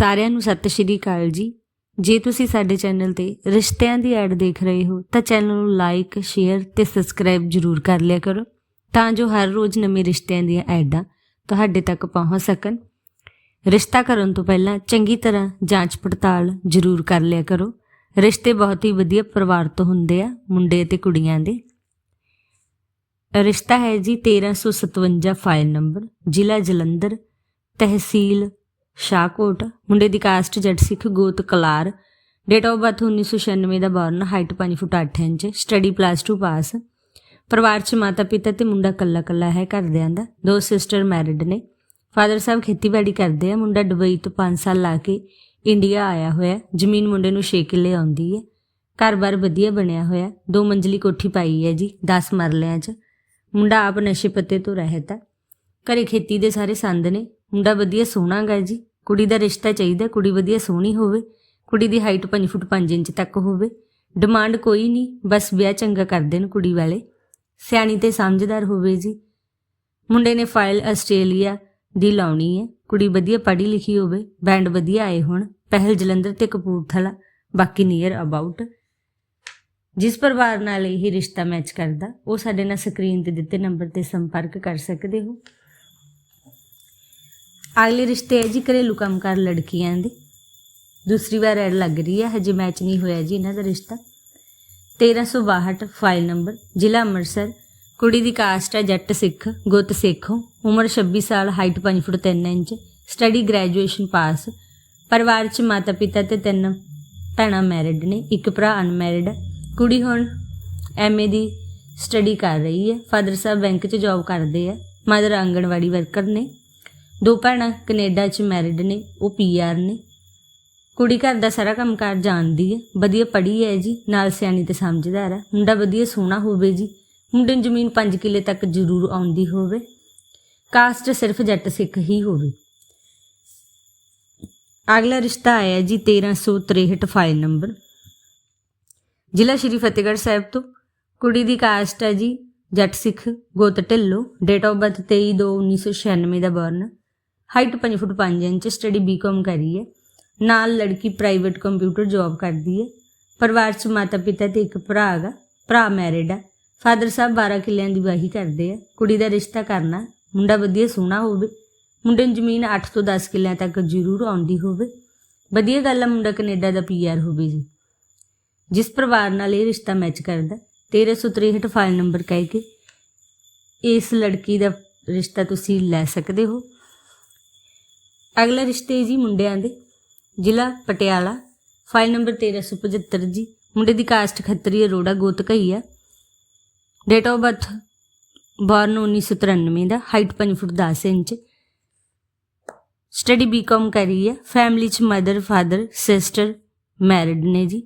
ਸਾਰਿਆਂ ਨੂੰ ਸਤਿ ਸ਼੍ਰੀ ਅਕਾਲ ਜੀ। ਜੇ ਤੁਸੀਂ ਸਾਡੇ ਚੈਨਲ ਤੇ ਰਿਸ਼ਤਿਆਂ ਦੀ ਐਡ ਦੇਖ ਰਹੇ ਹੋ, ਤਾਂ ਚੈਨਲ ਨੂੰ ਲਾਈਕ ਸ਼ੇਅਰ ਤੇ ਸਬਸਕ੍ਰਾਈਬ ਜਰੂਰ ਕਰ ਲਿਆ ਕਰੋ, ਤਾਂ ਜੋ ਹਰ ਰੋਜ਼ ਨਵੇਂ ਰਿਸ਼ਤਿਆਂ ਦੀਆਂ ਐਡਾਂ ਤੁਹਾਡੇ ਤੱਕ ਪਹੁੰਚ ਸਕਣ। ਰਿਸ਼ਤਾ ਕਰਨ ਤੋਂ ਪਹਿਲਾਂ ਚੰਗੀ ਤਰ੍ਹਾਂ ਜਾਂਚ ਪੜਤਾਲ ਜਰੂਰ ਕਰ ਲਿਆ ਕਰੋ। ਰਿਸ਼ਤੇ ਬਹੁਤ ਹੀ ਵਧੀਆ ਪਰਿਵਾਰ ਤੋਂ ਹੁੰਦੇ ਆ, ਮੁੰਡੇ ਤੇ ਕੁੜੀਆਂ ਦੇ। ਰਿਸ਼ਤਾ ਹੈ ਜੀ 1357 ਫਾਈਲ ਨੰਬਰ ਜ਼ਿਲ੍ਹਾ ਜਲੰਧਰ, ਤਹਿਸੀਲ ਸ਼ਾਹਕੋਟ, ਮੁੰਡੇ ਦੀ ਕਾਸਟ ਜੱਟ ਸਿੱਖ ਗੋਤ Kalar date of birth 1996 the born height 5 foot 8 inch study plus 2 pass ਪਰਿਵਾਰ 'ਚ ਮਾਤਾ ਪਿਤਾ ਤੇ ਮੁੰਡਾ ਕੱਲਾ ਕੱਲਾ ਹੈ ਘਰਦਿਆਂ ਦਾ, ਦੋ ਸਿਸਟਰ ਮੈਰਿਡ ਨੇ। ਫਾਦਰ ਸਾਹਿਬ ਖੇਤੀਬਾੜੀ ਕਰਦੇ ਆ, ਮੁੰਡਾ ਦੁਬਈ ਤੋਂ 5 ਸਾਲ ਲਾ ਕੇ ਇੰਡੀਆ ਆਇਆ ਹੋਇਆ, ਜ਼ਮੀਨ ਮੁੰਡੇ ਨੂੰ 6 ਕਿੱਲੇ ਆਉਂਦੀ ਹੈ। ਘਰ-ਬਾਰ ਵਧੀਆ ਬਣਿਆ ਹੋਇਆ, ਦੋ ਮੰਜ਼ਲੀ ਕੋਠੀ ਪਾਈ ਹੈ ਜੀ 10 ਮਰਲਿਆਂ 'ਚ। ਮੁੰਡਾ ਆਪ ਨਸ਼ੇ ਪੱਤੇ ਤੋਂ ਰਹਿਤ ਹੈ। ਘਰੇ ਖੇਤੀ ਦੇ ਸਾਰੇ ਸੰਦ ਨੇ, ਮੁੰਡਾ ਵਧੀਆ ਸੋਹਣਾ ਗਾ ਜੀ। ਕੁੜੀ ਦਾ ਰਿਸ਼ਤਾ ਚਾਹੀਦਾ, ਕੁੜੀ ਵਧੀਆ ਸੋਹਣੀ ਹੋਵੇ, ਕੁੜੀ ਦੀ ਹਾਈਟ 5 ਫੁੱਟ 5 ਇੰਚ ਤੱਕ ਹੋਵੇ। ਡਿਮਾਂਡ ਕੋਈ ਨਹੀਂ, ਬਸ ਵਿਆਹ ਚੰਗਾ ਕਰ ਦੇਣ ਕੁੜੀ ਵਾਲੇ। ਸਿਆਣੀ ਤੇ ਸਮਝਦਾਰ ਹੋਵੇ ਜੀ। ਮੁੰਡੇ ਨੇ ਫਾਈਲ ਆਸਟ੍ਰੇਲੀਆ ਦੀ ਲਾਉਣੀ ਹੈ। ਕੁੜੀ ਵਧੀਆ ਪੜ੍ਹੀ ਲਿਖੀ ਹੋਵੇ ਬੈਂਡ ਵਧੀਆ ਆਏ ਹੋਣ, ਪਹਿਲ ਜਲੰਧਰ ਤੇ ਕਪੂਰਥਲਾ, ਬਾਕੀ ਨੀਅਰ ਅਬਾਊਟ ਜਿਸ ਪਰਿਵਾਰ ਨਾਲ ਇਹ ਰਿਸ਼ਤਾ ਮੈਚ ਕਰਦਾ, ਉਹ ਸਾਡੇ ਨਾਲ ਸਕਰੀਨ ਤੇ ਦਿੱਤੇ ਨੰਬਰ ਤੇ ਸੰਪਰਕ ਕਰ ਸਕਦੇ ਹੋ। ਅਗਲੇ ਰਿਸ਼ਤੇ ਹੈ ਜੀ, ਘਰੇਲੂ ਕੰਮਕਾਰ ਲੜਕੀਆਂ ਦੇ। ਦੂਸਰੀ ਵਾਰ ਐਡ ਲੱਗ ਰਹੀ ਹੈ ਹਜੇ ਮੈਚ ਨਹੀਂ ਹੋਇਆ ਜੀ ਇਹਨਾਂ ਦਾ ਰਿਸ਼ਤਾ। 1362 ਫਾਈਲ ਨੰਬਰ ਜ਼ਿਲ੍ਹਾ ਅੰਮ੍ਰਿਤਸਰ। ਕੁੜੀ ਦੀ ਕਾਸਟ ਹੈ ਜੱਟ ਸਿੱਖ, ਗੁੱਤ ਸਿੱਖ। ਉਮਰ 26 ਸਾਲ height 5 foot 3 inch. Study graduation pass ਪਰਿਵਾਰ 'ਚ ਮਾਤਾ ਪਿਤਾ ਤੇ ਤਿੰਨ ਭੈਣਾਂ ਮੈਰਿਡ ਨੇ, ਇੱਕ ਭਰਾ ਅਨਮੈਰਿਡ ਹੈ ਕੁੜੀ ਹੁਣ ਐਮਏ ਦੀ ਸਟੱਡੀ ਕਰ ਰਹੀ ਹੈ ਫਾਦਰ ਸਾਹਿਬ ਬੈਂਕ 'ਚ ਜੌਬ ਕਰਦੇ ਆ। ਮਦਰ ਆਂਗਣਵਾੜੀ ਵਰਕਰ ਨੇ। ਦੋ ਭੈਣਾਂ ਕੈਨੇਡਾ 'ਚ ਮੈਰਿਡ ਨੇ, ਉਹ ਪੀਆਰ ਨੇ। ਕੁੜੀ ਘਰ ਦਾ ਸਾਰਾ ਕੰਮਕਾਰ ਜਾਣਦੀ ਹੈ। ਵਧੀਆ ਪੜ੍ਹੀ ਹੈ ਜੀ, ਨਾਲ ਸਿਆਣੀ ਤੇ ਸਮਝਦਾਰ ਹੈ। ਮੁੰਡਾ ਵਧੀਆ ਸੋਹਣਾ ਹੋਵੇ ਜੀ, ਮੁੰਡੇ ਨੂੰ ਜ਼ਮੀਨ 5 ਕਿੱਲੇ ਤੱਕ ਜ਼ਰੂਰ ਆਉਂਦੀ ਹੋਵੇ। ਕਾਸਟ ਸਿਰਫ ਜੱਟ ਸਿੱਖ ਹੀ ਹੋਵੇ। ਅਗਲਾ ਰਿਸ਼ਤਾ ਆਇਆ ਜੀ 1363 ਫਾਈਲ ਨੰਬਰ ਜ਼ਿਲ੍ਹਾ ਸ਼੍ਰੀ ਫਤਿਹਗੜ੍ਹ ਸਾਹਿਬ ਤੋਂ। ਕੁੜੀ ਦੀ ਕਾਸਟ ਹੈ ਜੀ ਜੱਟ ਸਿੱਖ, ਗੋਤ Dhillon. Date of birth 23/2/1996 the born height 5 foot 5 inch study BCom ਕਰੀ ਹੈ। ਨਾਲ ਲੜਕੀ ਪ੍ਰਾਈਵੇਟ ਕੰਪਿਊਟਰ ਜੌਬ ਕਰਦੀ ਹੈ। ਪਰਿਵਾਰ 'ਚ ਮਾਤਾ ਪਿਤਾ ਤੇ ਇੱਕ ਭਰਾ ਹੈਗਾ, ਭਰਾ ਮੈਰਿਡ ਆ। ਫਾਦਰ ਸਾਹਿਬ 12 ਕਿੱਲਿਆਂ ਦੀ ਵਾਹੀ ਕਰਦੇ ਆ। ਕੁੜੀ ਦਾ ਰਿਸ਼ਤਾ ਕਰਨਾ, ਮੁੰਡਾ ਵਧੀਆ ਸੋਹਣਾ ਹੋਵੇ। ਮੁੰਡੇ ਨੂੰ ਜ਼ਮੀਨ 8 ਤੋਂ 10 ਕਿੱਲਿਆਂ ਤੱਕ ਜ਼ਰੂਰ ਆਉਂਦੀ ਹੋਵੇ। ਵਧੀਆ ਗੱਲ ਆ, ਮੁੰਡਾ ਕੈਨੇਡਾ ਦਾ ਪੀਆਰ ਹੋਵੇ ਜੀ। ਜਿਸ ਪਰਿਵਾਰ ਨਾਲ ਇਹ ਰਿਸ਼ਤਾ ਮੈਚ ਕਰਦਾ 1363 ਫਾਈਲ ਨੰਬਰ ਕਹਿ ਕੇ, ਇਸ ਲੜਕੀ ਦਾ ਰਿਸ਼ਤਾ ਤੁਸੀਂ ਲੈ ਸਕਦੇ ਹੋ। ਅਗਲਾ ਰਿਸ਼ਤੇ ਜੀ ਮੁੰਡਿਆਂ ਦੇ, ਜ਼ਿਲ੍ਹਾ ਪਟਿਆਲਾ ਫਾਈਲ ਨੰਬਰ 1375 ਜੀ, ਮੁੰਡੇ ਦੀ ਕਾਸਟ ਖੱਤਰੀ ਅਰੋੜਾ ਗੋਤ ਕਈ ਆ। Date of birth born 1993 the height 5 foot 10 inch. Study BCom ਕਰੀ ਹੈ ਫੈਮਿਲੀ ਚ ਮਦਰ ਫਾਦਰ ਸਿਸਟਰ ਮੈਰਿਡ ਨੇ ਜੀ।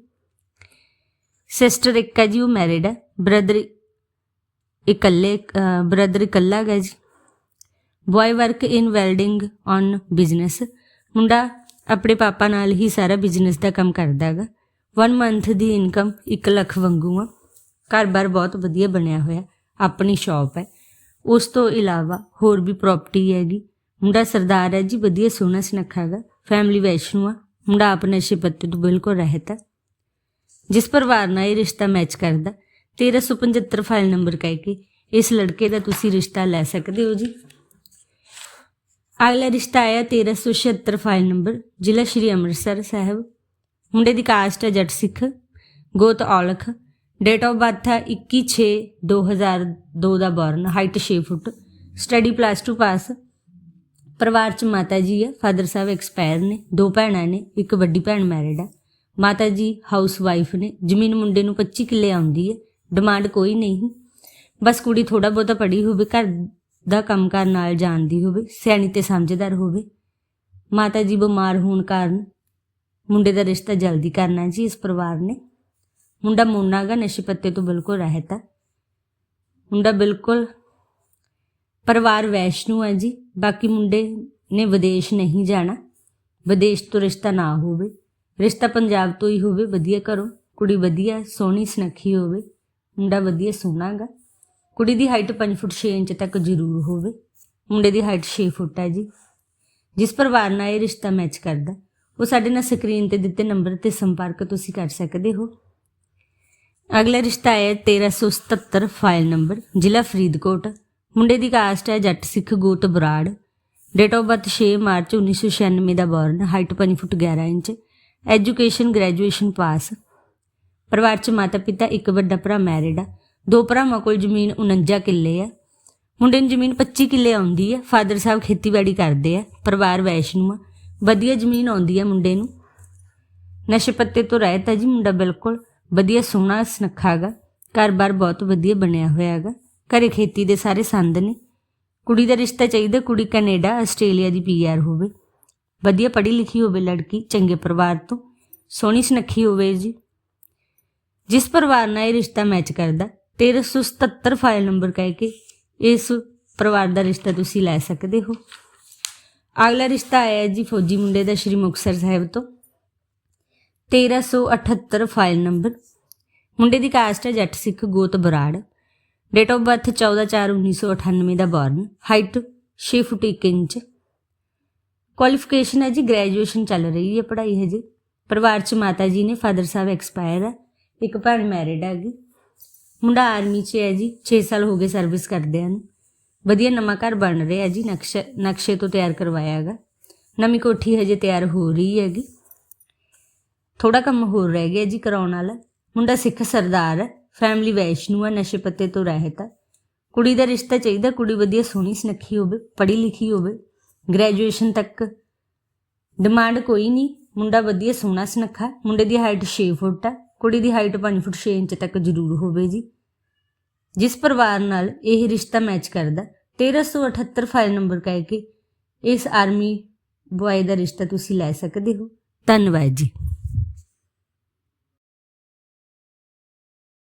ਸਿਸਟਰ ਇੱਕ ਹੈ ਜੀ, ਉਹ ਮੈਰਿਡ ਹੈ ਬ੍ਰਦਰ ਇਕੱਲੇ ਬ੍ਰਦਰ ਇਕੱਲਾ ਹੈ ਜੀ। Boy work in welding on business ਮੁੰਡਾ ਆਪਣੇ ਪਾਪਾ ਨਾਲ ਹੀ ਸਾਰਾ ਬਿਜ਼ਨਸ ਦਾ ਕੰਮ ਕਰਦਾ ਹੈਗਾ। 1 ਮੰਥ ਦੀ ਇਨਕਮ 1 ਲੱਖ ਵਾਂਗੂ ਆ। ਘਰ-ਬਾਰ ਬਹੁਤ ਵਧੀਆ ਬਣਿਆ ਹੋਇਆ। ਆਪਣੀ ਸ਼ਾਪ ਹੈ। ਉਸ ਤੋਂ ਇਲਾਵਾ ਹੋਰ ਵੀ ਪ੍ਰਾਪਰਟੀ ਹੈਗੀ। ਮੁੰਡਾ ਸਰਦਾਰ ਹੈ ਜੀ, ਵਧੀਆ ਸੋਹਣਾ ਸੁਨੱਖਾ ਹੈਗਾ। ਫੈਮਿਲੀ ਵੈਸ਼ਨੂ ਆ। ਮੁੰਡਾ ਆਪ ਨਸ਼ੇ ਪੱਤੇ ਤੋਂ ਬਿਲਕੁਲ ਰਹਿਤ ਹੈ। ਜਿਸ ਪਰਿਵਾਰ ਨਾਲ ਇਹ ਰਿਸ਼ਤਾ ਮੈਚ ਕਰਦਾ। 1375 ਫਾਈਲ ਨੰਬਰ ਕਹਿ ਕੇ ਇਸ ਲੜਕੇ ਦਾ ਤੁਸੀਂ ਰਿਸ਼ਤਾ ਲੈ ਸਕਦੇ ਹੋ ਜੀ। ਅਗਲਾ ਰਿਸ਼ਤਾ ਆਇਆ 1376 ਫਾਈਲ ਨੰਬਰ ਜ਼ਿਲ੍ਹਾ ਸ਼੍ਰੀ ਅੰਮ੍ਰਿਤਸਰ ਸਾਹਿਬ। ਮੁੰਡੇ ਦੀ ਕਾਸਟ ਹੈ ਜੱਟ ਸਿੱਖ, ਗੋਤ ਔਲਖ ਡੇਟ ਆਫ ਬਰਥ ਹੈ 21/6/2002 ਦਾ born height 6 foot study plus 2 pass ਪਰਿਵਾਰ ਚ ਮਾਤਾ ਜੀ ਹੈ ਫਾਦਰ ਸਾਹਿਬ ਐਕਸਪਾਇਰ ਨੇ, ਦੋ ਭੈਣਾਂ ਨੇ, ਇੱਕ ਵੱਡੀ ਭੈਣ ਮੈਰਿਡ ਹੈ। ਮਾਤਾ ਜੀ ਹਾਊਸ ਵਾਈਫ ਨੇ, ਜ਼ਮੀਨ ਮੁੰਡੇ ਨੂੰ 25 ਕਿੱਲੇ ਆਉਂਦੀ ਹੈ ਡਿਮਾਂਡ ਕੋਈ ਨਹੀਂ। ਬਸ ਕੁੜੀ ਥੋੜਾ ਬਹੁਤਾ ਪੜ੍ਹੀ ਹੋਵੇ, ਘਰ ਦਾ ਕੰਮਕਾਰ ਨਾਲ ਜਾਣਦੀ ਹੋਵੇ, ਸਿਆਣੀ ਤੇ ਸਮਝਦਾਰ ਹੋਵੇ। ਮਾਤਾ ਜੀ ਬਿਮਾਰ ਹੋਣ ਕਾਰਨ ਮੁੰਡੇ ਦਾ ਰਿਸ਼ਤਾ ਜਲਦੀ ਕਰਨਾ ਜੀ ਇਸ ਪਰਿਵਾਰ ਨੇ। ਮੁੰਡਾ ਮੋਨਾਗਾ ਨਸ਼ੇ ਪੱਤੇ ਤੋਂ ਬਿਲਕੁਲ ਰਹਿਤ ਹੈ ਮੁੰਡਾ ਬਿਲਕੁਲ ਪਰਿਵਾਰ ਵੈਸ਼ਨੂ ਹੈ ਜੀ, ਬਾਕੀ ਮੁੰਡੇ ਨੇ ਵਿਦੇਸ਼ ਨਹੀਂ ਜਾਣਾ। ਵਿਦੇਸ਼ ਤੋਂ ਰਿਸ਼ਤਾ ਨਾ ਹੋਵੇ, ਰਿਸ਼ਤਾ ਪੰਜਾਬ ਤੋਂ ਹੀ ਹੋਵੇ, ਵਧੀਆ ਘਰੋਂ। ਕੁੜੀ ਵਧੀਆ, ਸੋਹਣੀ, ਸੁਨੱਖੀ ਹੋਵੇ, ਮੁੰਡਾ ਵਧੀਆ ਸੋਹਣਾਗਾ ਕੁੜੀ ਦੀ ਹਾਈਟ 5 ਫੁੱਟ 6 ਇੰਚ ਤੱਕ ਜ਼ਰੂਰ ਹੋਵੇ। ਮੁੰਡੇ ਦੀ ਹਾਈਟ 6 ਫੁੱਟ ਹੈ ਜੀ। ਜਿਸ ਪਰਿਵਾਰ ਨਾਲ ਇਹ ਰਿਸ਼ਤਾ ਮੈਚ ਕਰਦਾ, ਉਹ ਸਾਡੇ ਨਾਲ ਸਕਰੀਨ ਤੇ ਦਿੱਤੇ ਨੰਬਰ ਤੇ ਸੰਪਰਕ ਤੁਸੀਂ ਕਰ ਸਕਦੇ ਹੋ। ਅਗਲਾ ਰਿਸ਼ਤਾ ਹੈ 1377 ਫਾਈਲ ਨੰਬਰ ਜ਼ਿਲ੍ਹਾ ਫਰੀਦਕੋਟ। ਮੁੰਡੇ ਦੀ ਕਾਸਟ ਹੈ ਜੱਟ ਸਿੱਖ ਗੋਤ Brar. Date of birth 6 March 1996 the born height 5 foot 11 inch. Education graduation pass ਪਰਿਵਾਰ ਚ ਮਾਤਾ ਪਿਤਾ ਇੱਕ ਵੱਡਾ ਭਰਾ ਮੈਰਿਡ ਆ। ਦੋ ਭਰਾਵਾਂ ਕੋਲ ਜ਼ਮੀਨ 49 ਕਿੱਲੇ ਆ। ਮੁੰਡੇ ਨੂੰ ਜ਼ਮੀਨ 25 ਕਿੱਲੇ ਆਉਂਦੀ ਹੈ ਫਾਦਰ ਸਾਹਿਬ ਖੇਤੀਬਾੜੀ ਕਰਦੇ ਆ, ਪਰਿਵਾਰ ਵੈਸ਼ਨੂ ਆ। ਵਧੀਆ ਜ਼ਮੀਨ ਆਉਂਦੀ ਹੈ ਮੁੰਡੇ ਨੂੰ। ਨਸ਼ੇ ਪੱਤੇ ਤੋਂ ਰਹਿਤ ਹੈ ਜੀ ਮੁੰਡਾ ਬਿਲਕੁਲ। ਵਧੀਆ ਸੋਹਣਾ ਸੁਨੱਖਾ ਗਾ। ਘਰ-ਬਾਰ ਬਹੁਤ ਵਧੀਆ ਬਣਿਆ ਹੋਇਆ ਹੈਗਾ ਘਰੇ ਖੇਤੀ ਦੇ ਸਾਰੇ ਸੰਦ ਨੇ। ਕੁੜੀ ਦਾ ਰਿਸ਼ਤਾ ਚਾਹੀਦਾ, ਕੁੜੀ ਕੈਨੇਡਾ, ਆਸਟ੍ਰੇਲੀਆ ਦੀ ਪੀਆਰ ਹੋਵੇ। ਵਧੀਆ ਪੜ੍ਹੀ ਲਿਖੀ ਹੋਵੇ ਲੜਕੀ, ਚੰਗੇ ਪਰਿਵਾਰ ਤੋਂ। ਸੋਹਣੀ ਸੁਨੱਖੀ ਹੋਵੇ ਜੀ। ਜਿਸ ਪਰਿਵਾਰ ਨਾਲ ਇਹ ਰਿਸ਼ਤਾ ਮੈਚ ਕਰਦਾ 1377 ਫਾਈਲ ਨੰਬਰ ਕਹਿ ਕੇ ਇਸ ਪਰਿਵਾਰ ਦਾ ਰਿਸ਼ਤਾ ਤੁਸੀਂ ਲੈ ਸਕਦੇ ਹੋ। ਅਗਲਾ ਰਿਸ਼ਤਾ ਆਇਆ ਹੈ ਜੀ ਫੌਜੀ ਮੁੰਡੇ ਦਾ ਸ਼੍ਰੀ ਮੁਕਤਸਰ ਸਾਹਿਬ ਤੋਂ। 1378 ਫਾਈਲ ਨੰਬਰ ਮੁੰਡੇ ਦੀ ਕਾਸਟ ਹੈ ਜੱਟ ਸਿੱਖ ਗੋਤ Brar. Date of birth 14/4/1998 the born height 6 foot 1 inch. Qualification ਹੈ ਜੀ ਗ੍ਰੈਜੂਏਸ਼ਨ ਚੱਲ ਰਹੀ ਹੈ ਪੜ੍ਹਾਈ ਹਜੇ। ਪਰਿਵਾਰ ਚ ਮਾਤਾ ਜੀ ਨੇ ਫਾਦਰ ਸਾਹਿਬ ਐਕਸਪਾਇਰ ਹੈ। ਇੱਕ ਭੈਣ ਮੈਰਿਡ ਹੈਗੀ। ਮੁੰਡਾ ਆਰਮੀ 'ਚ ਹੈ ਜੀ 6 ਸਾਲ ਹੋ ਗਏ ਸਰਵਿਸ ਕਰਦੇ ਹਨ। ਵਧੀਆ ਨਵਾਂ ਘਰ ਬਣ ਰਿਹਾ ਜੀ, ਨਕਸ਼ੇ ਨਕਸ਼ੇ ਤੋਂ ਤਿਆਰ ਕਰਵਾਇਆ ਹੈਗਾ। ਨਵੀਂ ਕੋਠੀ ਹਜੇ ਤਿਆਰ ਹੋ ਰਹੀ ਹੈਗੀ। ਥੋੜਾ ਕੰਮ ਹੋਰ ਰਹਿ ਗਿਆ ਜੀ ਕਰਾਉਣ ਵਾਲਾ। ਮੁੰਡਾ ਸਿੱਖ ਸਰਦਾਰ ਹੈ ਫੈਮਿਲੀ ਵੈਸ਼ਨੂ ਹੈ, ਨਸ਼ੇ ਪੱਤੇ ਤੋਂ ਰਹਿਤ ਹੈ। ਕੁੜੀ ਦਾ ਰਿਸ਼ਤਾ ਚਾਹੀਦਾ, ਕੁੜੀ ਵਧੀਆ ਸੋਹਣੀ ਸੁਨੱਖੀ ਹੋਵੇ, ਪੜ੍ਹੀ ਲਿਖੀ ਹੋਵੇ। ਗ੍ਰੈਜੂਏਸ਼ਨ ਤੱਕ ਡਿਮਾਂਡ ਕੋਈ ਨਹੀਂ, ਮੁੰਡਾ ਵਧੀਆ ਸੋਹਣਾ ਸੁਨੱਖਾ ਮੁੰਡੇ ਦੀ ਹਾਈਟ 6 ਫੁੱਟ ਹੈ, ਕੁੜੀ ਦੀ ਹਾਈਟ 5 ਫੁੱਟ 6 ਇੰਚ ਤੱਕ ਜ਼ਰੂਰ ਹੋਵੇ ਜੀ। ਜਿਸ ਪਰਿਵਾਰ ਨਾਲ ਇਹ ਰਿਸ਼ਤਾ ਮੈਚ ਕਰਦਾ 1378 ਫਾਈਲ ਨੰਬਰ ਕਹਿ ਕੇ ਇਸ ਆਰਮੀ ਬੁਆਏ ਦਾ ਰਿਸ਼ਤਾ ਤੁਸੀਂ ਲੈ ਸਕਦੇ ਹੋ। ਧੰਨਵਾਦ ਜੀ।